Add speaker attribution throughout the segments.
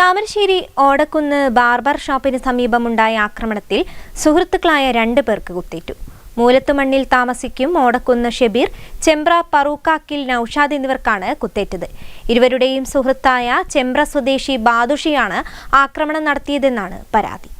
Speaker 1: Thamarassery ഓടക്കുന്ന് barber ഷോപ്പിന് സമീപമുണ്ടായ ആക്രമണത്തിൽ സുഹൃത്തുക്കളായ രണ്ട് പേർക്ക് കുത്തേറ്റു. മൂലത്തുമണ്ണിൽ താമസിക്കും ഓടക്കുന്ന് ഷെബീർ ചെമ്പ്ര പറൂക്കാക്കിൽ നൌഷാദ് എന്നിവർക്കാണ് കുത്തേറ്റത്. ഇരുവരുടെയും സുഹൃത്തായ ചെമ്പ്ര സ്വദേശി ബാദുഷിയാണ് ആക്രമണം നടത്തിയതെന്നാണ് പരാതി.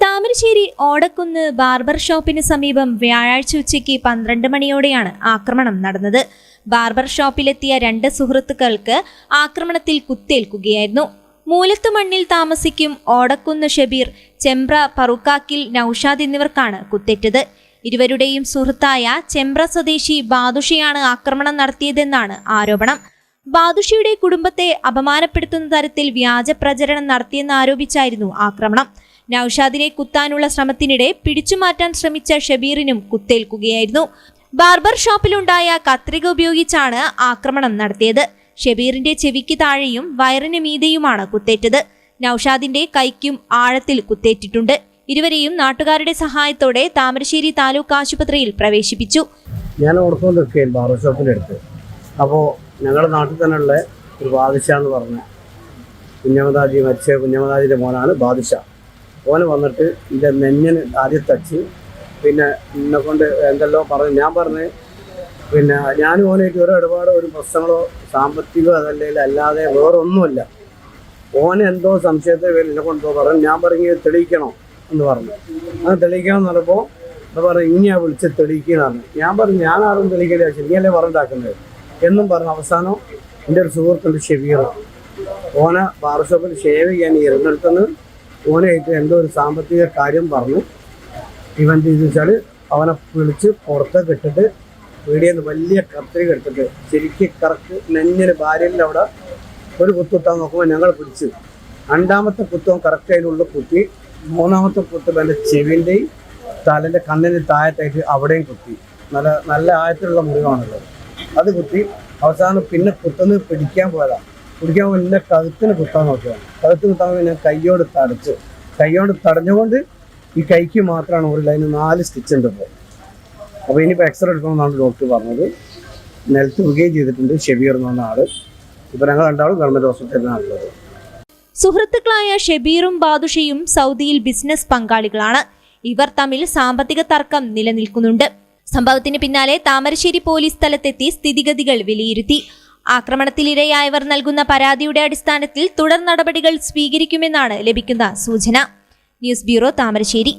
Speaker 1: താമരശ്ശേരി ഓടക്കുന്ന് ബാർബർ ഷോപ്പിന് സമീപം വ്യാഴാഴ്ച ഉച്ചയ്ക്ക് പന്ത്രണ്ട് മണിയോടെയാണ് ആക്രമണം നടന്നത്. ബാർബർ ഷോപ്പിലെത്തിയ രണ്ട് സുഹൃത്തുക്കൾക്ക് ആക്രമണത്തിൽ കുത്തേൽക്കുകയായിരുന്നു. മൂലത്ത് മണ്ണിൽ താമസിക്കും ഓടക്കുന്ന് ഷബീർ ചെമ്പ്ര പറുക്കാക്കിൽ നൌഷാദ് എന്നിവർക്കാണ് കുത്തേറ്റത്. ഇരുവരുടെയും സുഹൃത്തായ ചെമ്പ്ര സ്വദേശി ബാദുഷിയാണ് ആക്രമണം നടത്തിയതെന്നാണ് ആരോപണം. ബാദുഷിയുടെ കുടുംബത്തെ അപമാനപ്പെടുത്തുന്ന തരത്തിൽ വ്യാജ പ്രചരണം നടത്തിയെന്നാരോപിച്ചായിരുന്നു ആക്രമണം. നൌഷാദിനെ കുത്താനുള്ള ശ്രമത്തിനിടെ പിടിച്ചുമാറ്റാൻ ശ്രമിച്ച ഷബീറിനും കുത്തേൽക്കുകയായിരുന്നു. ബാർബർ ഷോപ്പിലുണ്ടായ കത്രിക ഉപയോഗിച്ചാണ് ആക്രമണം നടത്തിയത്. ഷബീറിന്റെ ചെവിക്ക് താഴെയും വയറിന് മീതെയുമാണ് കുത്തേറ്റത്. നൌഷാദിന്റെ കൈക്കും ആഴത്തിൽ കുത്തേറ്റിട്ടുണ്ട്. ഇരുവരെയും നാട്ടുകാരുടെ സഹായത്തോടെ താമരശ്ശേരി താലൂക്ക് ആശുപത്രിയിൽ പ്രവേശിപ്പിച്ചു.
Speaker 2: ഞാൻ നിൽക്കുകയും ബാർബർ ഷോപ്പിലെടുത്ത് അപ്പോൾ ഞങ്ങളുടെ നാട്ടിൽ തന്നെയുള്ള ഒരു ബാദിഷ എന്ന് പറഞ്ഞ കുഞ്ഞമദാജി മരിച്ച കുഞ്ഞമദാജിന്റെ മോനാണ് ബാദിഷ. ഓന് വന്നിട്ട് ഇതിന്റെ നെഞ്ഞിന് ആദ്യം തച്ച്. പിന്നെ എന്നെ കൊണ്ട് എന്തെല്ലോ പറഞ്ഞു. ഞാൻ പറഞ്ഞ് പിന്നെ ഞാനും ഓനായിട്ട് ഒരു ഒരുപാട് ഒരു പ്രശ്നങ്ങളോ സാമ്പത്തികമോ അതല്ലെങ്കിൽ അല്ലാതെ വേറൊന്നുമില്ല. ഓന് എന്തോ സംശയത്തെ പേര് എന്നെ കൊണ്ടോ പറഞ്ഞു. ഞാൻ പറഞ്ഞു "ഇത് തെളിയിക്കണോ? എന്ന് പറഞ്ഞു. അങ്ങനെ തെളിയിക്കണം എന്ന് എന്താ പറഞ്ഞു ഇനിയാ വിളിച്ച് തെളിയിക്കണമെന്ന് ഞാൻ പറഞ്ഞു ഞാൻ ആരും തെളിയിക്കില്ല ശരിയല്ലേ പറഞ്ഞിട്ടാക്കുന്നത് എന്നും പറഞ്ഞു അവസാനം എന്റെ ഒരു സുഹൃത്തുണ്ട് ഷെബീർ ഓന ബാർഷോപ്പിൽ ഷേവ് ചെയ്യാൻ ഇരുന്നിടത്തുനിന്ന് ഓനായിട്ട് എന്തോ ഒരു സാമ്പത്തിക കാര്യം പറഞ്ഞു. ഇവൻ ചോദിച്ചാൽ അവനെ വിളിച്ച് പുറത്തേക്ക് ഇട്ടിട്ട് നിന്ന് വലിയ കത്രിക എടുത്തിട്ട് ശരിക്ക് കറക്ക് നെഞ്ഞിന് ഭാര്യന്റെ അവിടെ ഒരു കുത്തുത്താൻ നോക്കുമ്പോൾ ഞങ്ങൾ പിടിച്ചു. രണ്ടാമത്തെ കുത്തവും കറക്റ്റ് അതിനുള്ളിൽ കുത്തി. മൂന്നാമത്തെ കുത്ത് എന്റെ ചെവിന്റെയും തലന്റെ കണ്ണിന്റെ താഴത്തായിട്ട് അവിടെയും കുത്തി. നല്ല നല്ല ആഴത്തിലുള്ള മുറിവാണുള്ളത്. അത് കുത്തി. അവസാനം പിന്നെ കുത്തുന്നത് പിടിക്കാൻ പോയതാ. പിടിക്കാൻ വല്ല കഴുത്തിന് കുത്താൻ നോക്കുകയാണ് കഴുത്ത് കുത്താൻ പിന്നെ കയ്യോട് തടച്ചു. കയ്യോട് തടഞ്ഞുകൊണ്ട് ഈ കൈക്ക് മാത്രമാണ് ഒരു ലൈന് നാല് സ്റ്റിച്ച് ഉണ്ട് ഇപ്പോൾ അപ്പോൾ ഇനിയിപ്പോൾ എക്സ്റേ എടുക്കണമെന്നാണ് ഡോക്ടർ പറഞ്ഞത്. നിലത്ത് വിടുകയും ചെയ്തിട്ടുണ്ട് ഷെബീർ എന്ന് പറഞ്ഞ ആൾ. ഇപ്പോൾ ഞങ്ങൾ രണ്ടാളും ഗവൺമെന്റ് ഹോസ്പിറ്റലിലാണുള്ളത്
Speaker 1: സുഹൃത്തുക്കളായ ഷെബീറും ബാദുഷയും സൗദിയിൽ ബിസിനസ് പങ്കാളികളാണ്. ഇവർ തമ്മിൽ സാമ്പത്തിക തർക്കം നിലനിൽക്കുന്നുണ്ട്. സംഭവത്തിന് പിന്നാലെ താമരശ്ശേരി പോലീസ് സ്ഥലത്തെത്തി സ്ഥിതിഗതികൾ വിലയിരുത്തി. ആക്രമണത്തിലിരയായവർ നൽകുന്ന പരാതിയുടെ അടിസ്ഥാനത്തിൽ തുടർ നടപടികൾ സ്വീകരിക്കുമെന്നാണ് ലഭിക്കുന്ന സൂചന. News bureau Thamarassery.